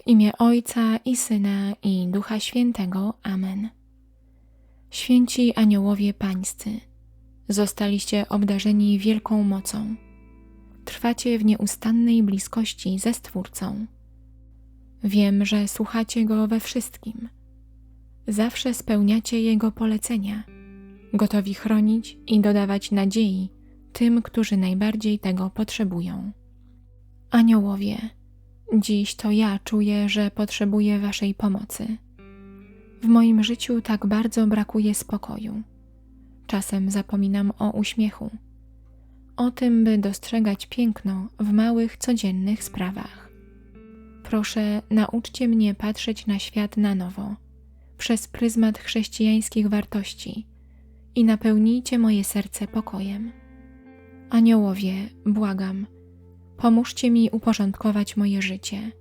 W imię Ojca i Syna i Ducha Świętego. Amen. Święci aniołowie pańscy, zostaliście obdarzeni wielką mocą. Trwacie w nieustannej bliskości ze Stwórcą. Wiem, że słuchacie Go we wszystkim. Zawsze spełniacie Jego polecenia, gotowi chronić i dodawać nadziei tym, którzy najbardziej tego potrzebują. Aniołowie, dziś to ja czuję, że potrzebuję Waszej pomocy. W moim życiu tak bardzo brakuje spokoju. Czasem zapominam o uśmiechu, o tym, by dostrzegać piękno w małych, codziennych sprawach. Proszę, nauczcie mnie patrzeć na świat na nowo, przez pryzmat chrześcijańskich wartości i napełnijcie moje serce pokojem. Aniołowie, błagam, pomóżcie mi uporządkować moje życie,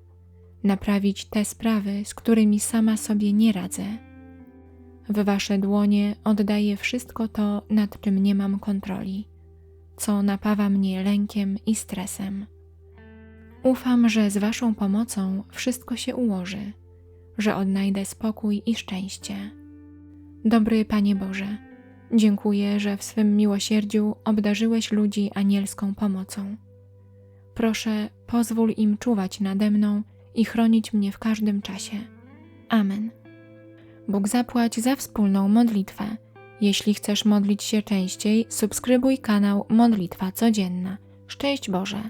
naprawić te sprawy, z którymi sama sobie nie radzę. W Wasze dłonie oddaję wszystko to, nad czym nie mam kontroli, co napawa mnie lękiem i stresem. Ufam, że z Waszą pomocą wszystko się ułoży, że odnajdę spokój i szczęście. Dobry Panie Boże, dziękuję, że w swym miłosierdziu obdarzyłeś ludzi anielską pomocą. Proszę, pozwól im czuwać nade mną i chronić mnie w każdym czasie. Amen. Bóg zapłać za wspólną modlitwę. Jeśli chcesz modlić się częściej, subskrybuj kanał Modlitwa Codzienna. Szczęść Boże!